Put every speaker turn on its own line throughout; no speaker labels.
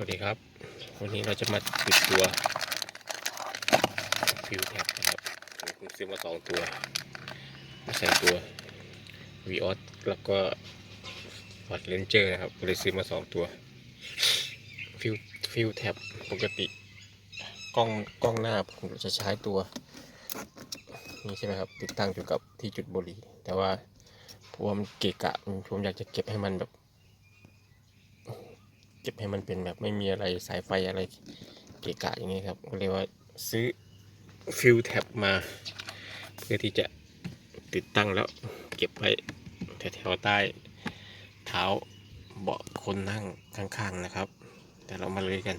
วัสดีครับ วันนี้เราจะมาติดตัวฟิวแท็บนะครับผมซื้อมาสองตัวมาใส่ตัว v ีออสแล้วก็ฟอร์ดเลนเจอร์นะครับเลยซื้อมาสองตัวฟิวฟิวแท็บปกติกล้องกล้องหน้าผมจะใช้ตัวนี้ใช่ไหมครับติดตั้งอยู่กับที่จุดบุหรี่แต่ว่าผมเกะกะผมอยากจะเก็บให้มันแบบ เก็บให้มันเป็นแบบไม่มีอะไรสายไฟอะไรเกะกะอย่างนี้ครับก็เลยว่าซื้อฟิลแท็บมา เพื่อที่จะติดตั้งแล้วเก็บไว้แถวๆใต้เท้าเบาะคนนั่งข้างๆนะครับ แต่เรามาเลยกัน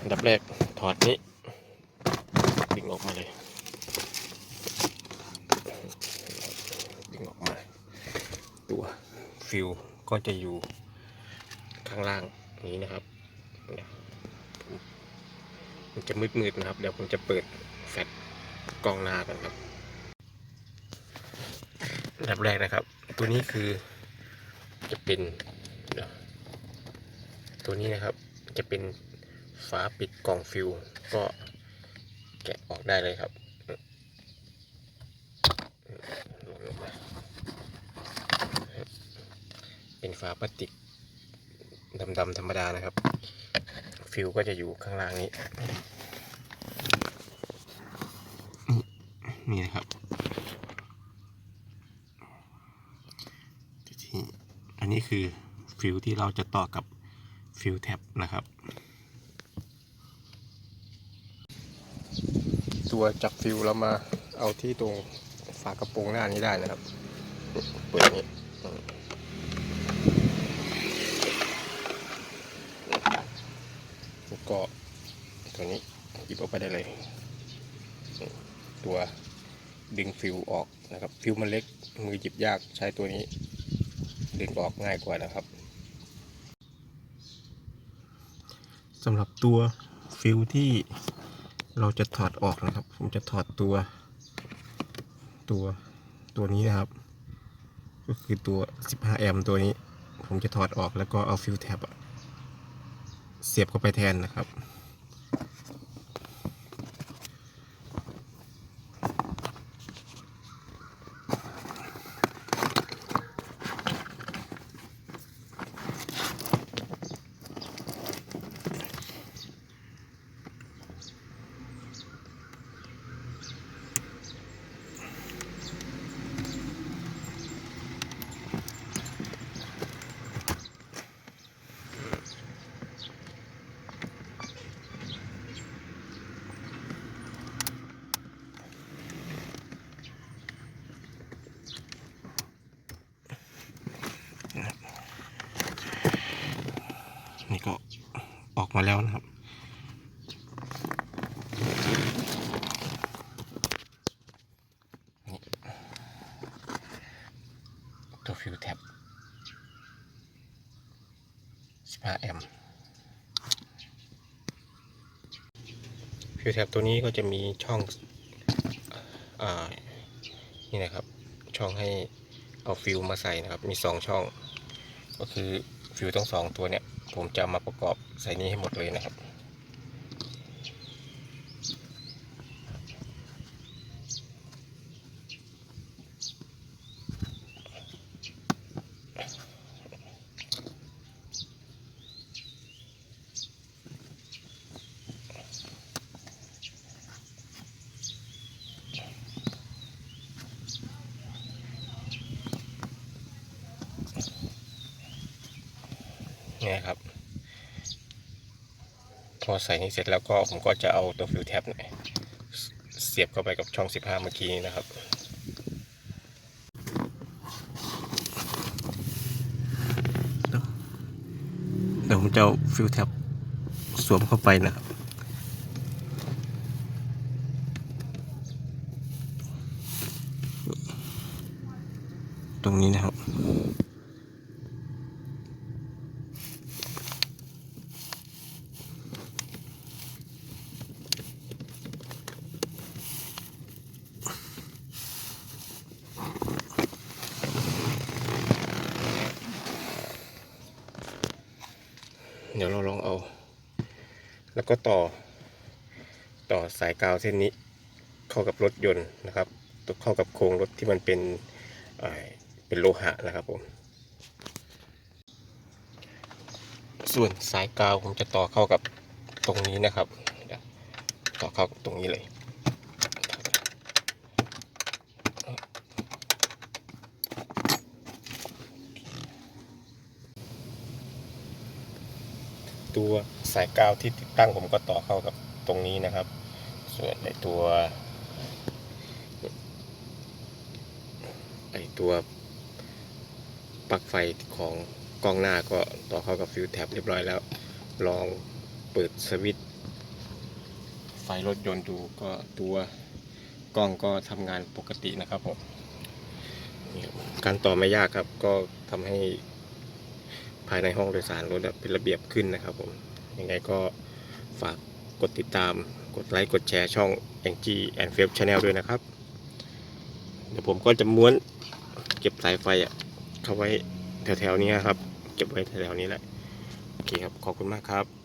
อันดับแรกถอดนี้ดึงออกมาเลยดึงออกมา ตัวฟิลก็จะอยู่ ข้างล่างนี้นะครับ มันจะมืดๆนะครับ เดี๋ยวผมจะเปิดแฟลชกล้องหน้ากันครับอันดับแรกนะครับ ตัวนี้คือจะเป็นตัวนี้นะครับจะเป็นฝาปิดกล่องฟิวก็แกะออกได้เลยครับเป็นฝาพลาสติก ดำๆธรรมดานะครับ ฟิวก็จะอยู่ข้างล่างนี้ นี่นะครับที่อันนี้คือฟิวที่เราจะต่อกับฟิวแท็บนะครับ ตัวจับฟิวเรามาเอาที่ตรงฝากระโปรงหน้านี้ได้นะครับ เปิดนี้ แล้วก็ตัวนี้หยิบออกไปได้เลย ตัวดึง ฟิวออกนะครับ ฟิวมันเล็กมือหยิบยากใช้ตัวนี้ ดึงออกง่ายกว่านะครับสำหรับตัวฟิวที่เราจะถอดออกนะครับ ผมจะถอดตัว ตัวตัวนี้นะครับ ก็คือตัว 15 แอมป์ตัวนี้ ผมจะถอดออกแล้วก็เอาฟิวแท็บเสียบเข้าไปแทนนะครับ นี่ก็ออก มาแล้วนะครับ ตัวฟิวแท็บ15แอมฟิวแท็บตัวนี้ก็จะมีช่องอ่านี่นะครับ ช่องให้เอาฟิวมาใส่นะครับ มีสองช่อง ก็คือฟิวทั้งสองตัวเนี่ย ผมจะมาประกอบใส่นี้ให้หมดเลยนะครับ นี่ครับ พอใส่นี้เสร็จแล้วก็ผมก็จะเอาตัวฟิวแท็บเนี่ยเสียบเข้าไปกับช่อง 15 เมื่อกี้นี้นะครับ เดี๋ยวผมจะฟิวแท็บสวมเข้าไปนะครับตรงนี้นะครับ เดี๋ยวเราลองเอา แล้วก็ต่อ ต่อสายกาวเส้นนี้ เข้ากับรถยนต์นะครับเข้ากับโครงรถที่มันเป็นเป็นโลหะนะครับผม ส่วนสายกาวผมจะต่อเข้ากับตรงนี้นะครับ ต่อเข้ากับตรงนี้เลย ตัวสายกาวที่ติดตั้งผมก็ต่อเข้ากับตรงนี้นะครับ ส่วนในตัวไอตัวปลั๊กไฟของกล้องหน้าก็ต่อเข้ากับฟิวแท็บเรียบร้อยแล้ว ลองเปิดสวิตช์ไฟรถยนต์ดูก็ตัวกล้องก็ทำงานปกตินะครับผมการต่อไม่ยากครับก็ทำให้ ภายในห้องโดยสารรถเป็นระเบียบขึ้นนะครับผมยังไงก็ฝากกดติดตาม กดไลค์กดแชร์ช่อง a n g and f a b Channel ด้วยนะครับ เดี๋ยวผมก็จะม้วนเก็บสายไฟอะเข้าไว้แถวๆนี้ครับ เก็บไว้แถวๆนี้แหละ โอเคครับ ขอบคุณมากครับ